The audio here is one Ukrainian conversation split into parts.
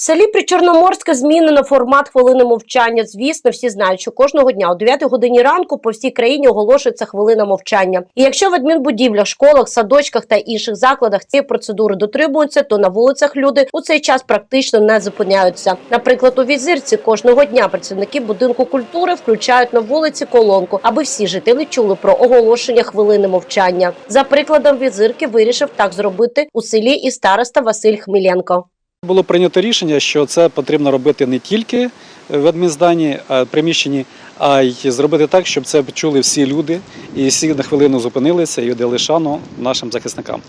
селі Причорноморське змінено формат хвилини мовчання. Звісно, всі знають, що кожного дня о 9 годині ранку по всій країні оголошується хвилина мовчання. І якщо в адмінбудівлях, школах, садочках та інших закладах цієї процедури дотримуються, то на вулицях люди у цей час практично не зупиняються. Наприклад, у візирці кожного дня працівники будинку культури включають на вулиці колонку, аби всі жителі чули про оголошення хвилини мовчання. За прикладом візирки вирішив так зробити у селі і староста Василь Хміленко. Було прийнято рішення, що це потрібно робити не тільки в адмінзданні, приміщенні, а й зробити так, щоб це почули всі люди, і всі на хвилину зупинилися і віддали шану нашим захисникам.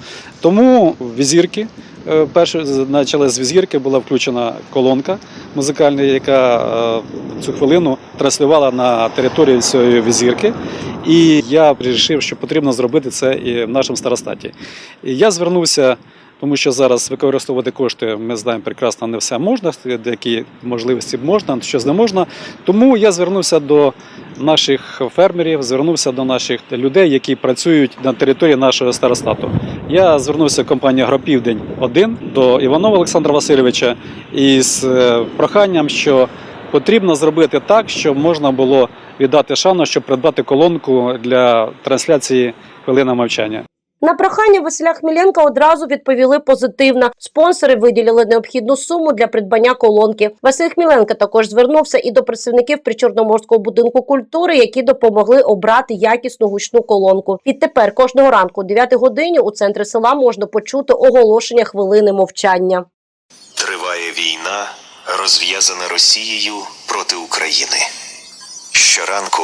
Тому візірки, е, перше почали з візірки, була включена колонка музикальна, яка е, цю хвилину транслювала на території цієї візірки. І я вирішив, що потрібно зробити це і в нашому старостаті. Я звернувся тому що зараз використовувати кошти, ми знаємо прекрасно, не все можна, деякі можливості можна, щось не можна. Тому я звернувся до наших фермерів, звернувся до наших людей, які працюють на території нашого старостату. Я звернувся до компанії Агропівдень 1 до Іванова Олександра Васильовича із е, проханням, що потрібно зробити так, щоб можна було віддати шану, щоб придбати колонку для трансляції хвилина мовчання. На прохання Василя Хміленка одразу відповіли позитивно. Спонсори виділили необхідну суму для придбання колонки. Василь Хміленко також звернувся і до працівників Причорноморського будинку культури, які допомогли обрати якісну гучну колонку. Відтепер кожного ранку о 9 годині у центрі села можна почути оголошення хвилини мовчання. Триває війна, розв'язана Росією проти України. Щоранку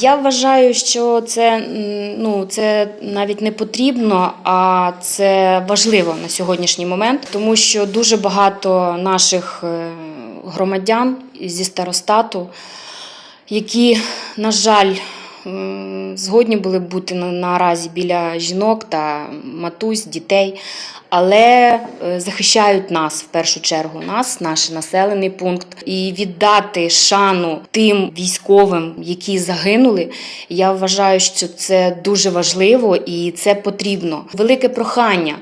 Я вважаю, що це, ну, це навіть не потрібно, а це важливо на сьогоднішній момент, тому що дуже багато наших е, громадян зі старостату, які, на жаль, згодні були бути наразі біля жінок та матусь, дітей, але е, захищають нас в першу чергу, нас, наш населений пункт. І віддати шану тим військовим, які загинули, я вважаю, що це дуже важливо і це потрібно. Велике прохання.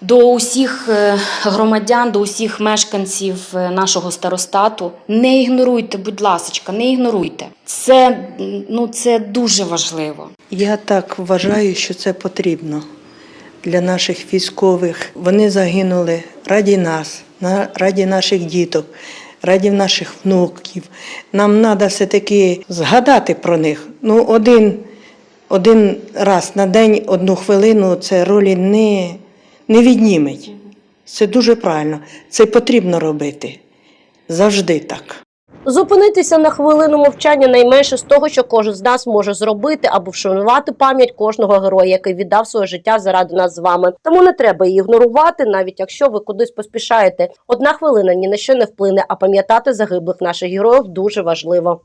До усіх е, громадян, до усіх мешканців е, нашого старостату не ігноруйте, будь ласка, не ігноруйте. Це, ну, це дуже важливо. Я так вважаю, що це потрібно для наших військових. Вони загинули раді нас, раді наших діток, раді наших внуків. Нам треба все-таки згадати про них. Ну, один, один раз на день, одну хвилину це ролі не, не відніметь. Це дуже правильно. Це потрібно робити. Завжди так. Зупинитися на хвилину мовчання найменше з того, що кожен з нас може зробити, або вшанувати пам'ять кожного героя, який віддав своє життя заради нас з вами. Тому не треба її ігнорувати, навіть якщо ви кудись поспішаєте. Одна хвилина ні на що не вплине, а пам'ятати загиблих наших героїв дуже важливо.